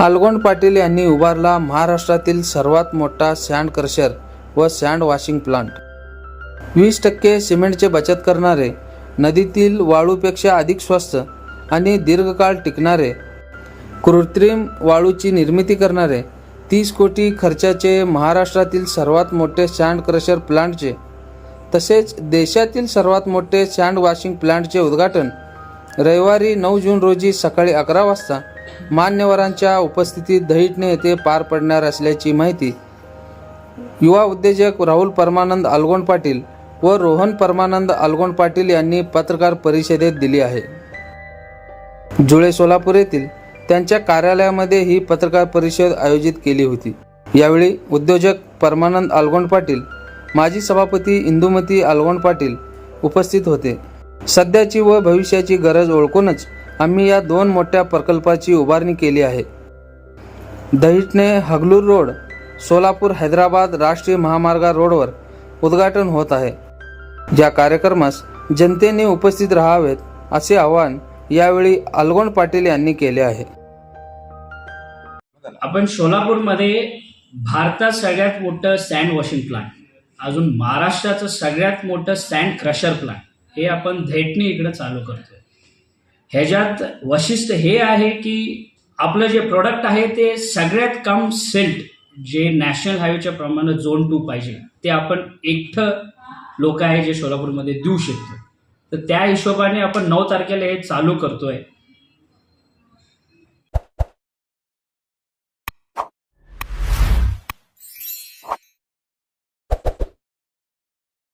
अलगोंड पाटील यांनी उभारला महाराष्ट्रातील सर्वात मोठा सँड क्रशर व सँड वॉशिंग प्लांट. वीस टक्के सिमेंटचे बचत करणारे नदीतील वाळूपेक्षा अधिक स्वस्त आणि दीर्घकाळ टिकणारे कृत्रिम वाळूची निर्मिती करणारे तीस कोटी खर्चाचे महाराष्ट्रातील सर्वात मोठे सँड क्रशर प्लांटचे तसेच देशातील सर्वात मोठे सँड वॉशिंग प्लांटचे उद्घाटन रविवारी नऊ जून रोजी सकाळी अकरा वाजता मान्यवरांच्या उपस्थितीत दहिटणे येथे पार पडणार असल्याची माहिती युवा उद्योजक राहुल परमानंद अलगोंड पाटील व रोहन परमानंद अलगोंड पाटील यांनी पत्रकार परिषदेत दिली आहे. जुळे सोलापूर येथील त्यांच्या कार्यालयामध्ये ही पत्रकार परिषद आयोजित केली होती. यावेळी उद्योजक परमानंद अलगोंड पाटील माजी सभापती इंदुमती अलगोंड पाटील उपस्थित होते. सध्याची व भविष्याची गरज ओळखूनच आम्ही या दोन मोठ्या प्रकल्पाची उभारणी केली आहे. दहिटने हगलूर रोड सोलापूर हैदराबाद राष्ट्रीय महामार्गा रोडवर उद्घाटन होत आहे. ज्या कार्यक्रमास जनतेने उपस्थित राहावेत असे आवाहन यावेळी अलगोंड पाटील यांनी केले आहे. आपण सोलापूरमध्ये भारतात सगळ्यात मोठं सँड वॉशिंग प्लांट अजून महाराष्ट्राचं सगळ्यात मोठं सँड क्रशर प्लांट हे आपण धेटणी इकडं चालू करतोय. ह्याच्यात वैशिष्ट्य हे आहे की आपलं जे प्रोडक्ट आहे ते सगळ्यात कम सेल्ट जे नॅशनल हायवेच्या प्रमाणे झोन टू पाहिजे ते आपण एकटं लोक आहे जे सोलापूरमध्ये देऊ शकतो. तर त्या हिशोबाने आपण नऊ तारखेला हे चालू करतोय.